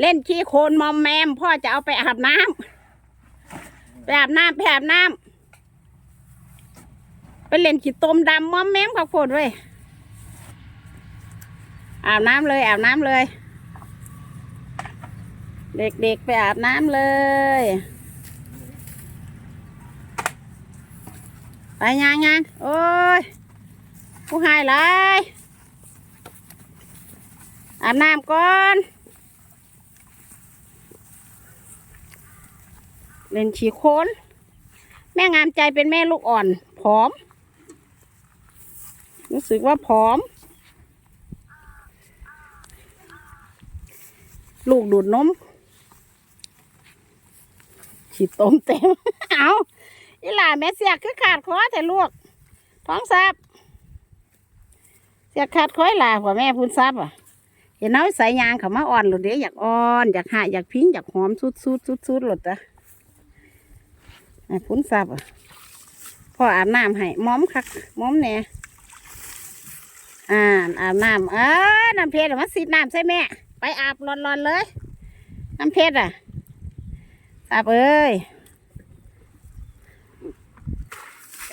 เล่นขี้โคลนมอมแมม พ่อจะเอาไปอาบน้ำไปอาบน้ำไปอาบน้ำไปเล่นขี้ตมดำมอมแมมข้าวโพดเว้ยอาบน้ำเลยอาบน้ำเลย เด็กๆไปอาบน้ำเลยไปยังยังโอ้ยผู้หายหลยอาบน้ำก่อน เล่นฉีโคนแม่งามใจเป็นแม่ลูกอ่อน ผอม รู้สึกว่าผอม ลูกดูดนมฉีดต้มเต็ม เอาอีหล่าแม่เสียกคือขาดคอแต่ลูก ท้องซับเสียกขาดคอยหล่าผัวแม่พูนซับอะเห็นน้อยสายยางเขามาอ่อนหลุดเดี๋ยวอยากอ่อน อยากหาอยากพิงอยากหอมสุดสุดสุดสุดหลุดอะ ไอ้พุ้นซับอะพ่ออาบน้ำให้ม้อมคักม้อมแหน่อ่าอาบน้ำเออน้ำเพชรมาสีน้ำใช่แม่ ไปอาบร้อนๆเลย น้ำเพชรอะอาบเอ้ย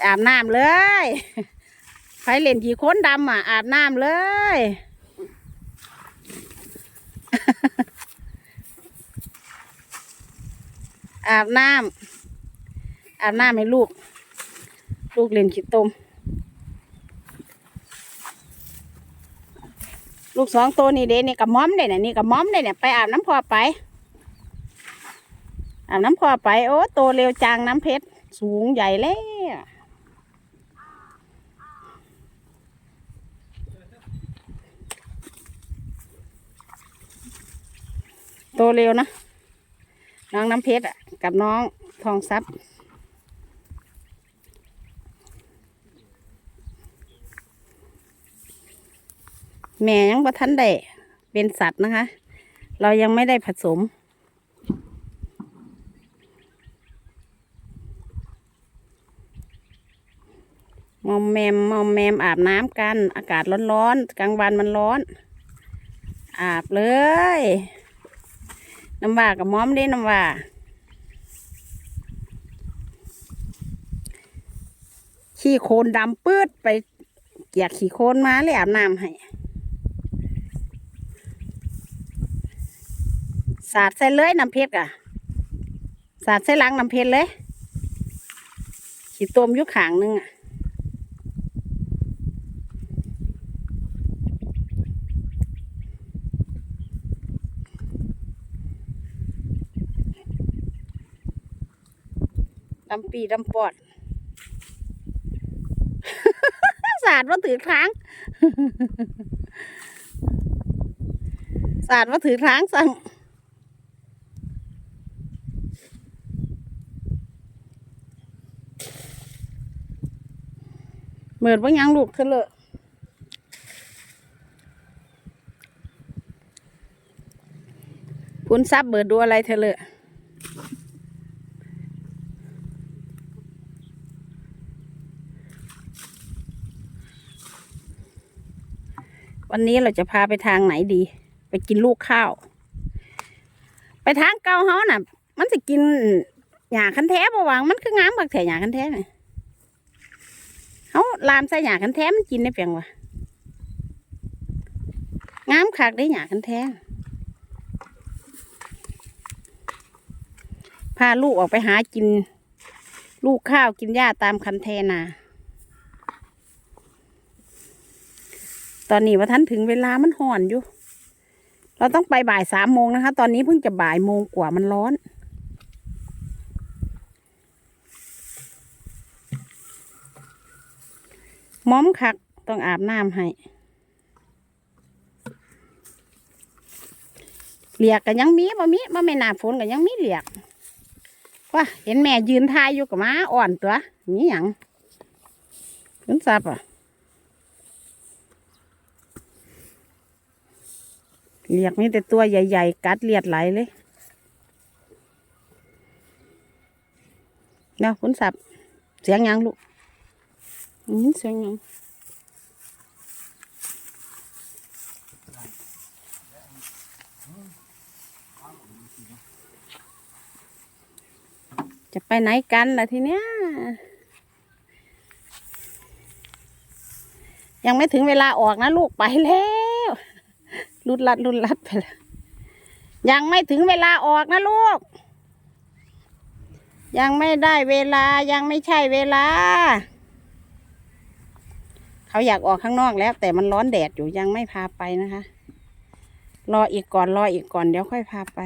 อาบน้ำเลยไปเล่นกี่คนดำอะ อาบน้ำเลยอาบน้ำ อาบน้ำให้ลูก ลูกเล่นขี้ตม ลูกสองตัวนี่เด้นี่กับม้อมเด้เนี่ยนี่กับม้อมเด้เนี่ยไปอาบน้ำพอไป อาบน้ำพอไป โอ้โตเร็วจังน้ำเพชร สูงใหญ่แล้วโตเร็วนะ น้องน้ำเพชรอะ กับน้องทองทรั แม่ยังบ่ทันได้เป็นสัตว์นะคะ เรายังไม่ได้ผสม มอมแมมมอมแมมอาบน้ำกัน อากาศร้อนๆกลางวันมันร้อน อาบเลยน้ำว่ากับม้อมด้น้ำว่าขี้โคลนดำปืดไปเกียกขี้โคลนมาเลยอาบน้ำให้ สาดใส่เลยน้ำเพชรอะสาดใส่หลังน้ำเพชรเลยขี้ต้มยุขางหนึงอะดำปีดำปอด สาดว่าถือค้ง สาดว่าถือค้งสั่ง เหมือนว่ายังลูกเธอเลยคุณซับเบิดดูอะไรเธอเลยวันนี้เราจะพาไปทางไหนดี ไปกินลูกข้าว ไปทางเกาเฮาน่ะ มันจะกินหญ้าคันแท้ปะวังมันคืองามบักแถหญ้าคันแท้น่ะ เฮาลามใส่หญ้าคันแท้มันกินได้เพียงวะงามคักได้หญ้าคันแท้พาลูกออกไปหากิน ลูกข้าวกินหญ้าตามคันแทนา ตอนนี้ว่าท่านถึงเวลามันห่อนอยู่ เราต้องไปบ่ายสามโมงนะคะ ตอนนี้เพิ่งจะบ่ายโมงกว่ามันร้อน ม้อมคักต้องอาบน้ำให้เหลียกกันยังมีบ่มีบ่ไม่นาฝนกันยังมีเหลียกว่าเห็นแม่ยืนทายอยู่กับม้าอ่อนตัวมีหยังคุณทราบอะเลียกนี่แต่ตัวใหญ่ ๆ กัดเลียดไหลเลยเนาะคุณสับเสียงยังลูก อืมเสียงหยังจะไปไหนกันล่ะทีเนี้ยยังไม่ถึงเวลาออกนะลูกไปแล้วลุดลัดลุดลัดไปแล้วยังไม่ถึงเวลาออกนะลูก ยังไม่ได้เวลายังไม่ใช่เวลา เขาอยากออกข้างนอกแล้ว แต่มันร้อนแดดอยู่ยังไม่พาไปนะคะ รออีกก่อนรออีกก่อนเดี๋ยวค่อยพาไป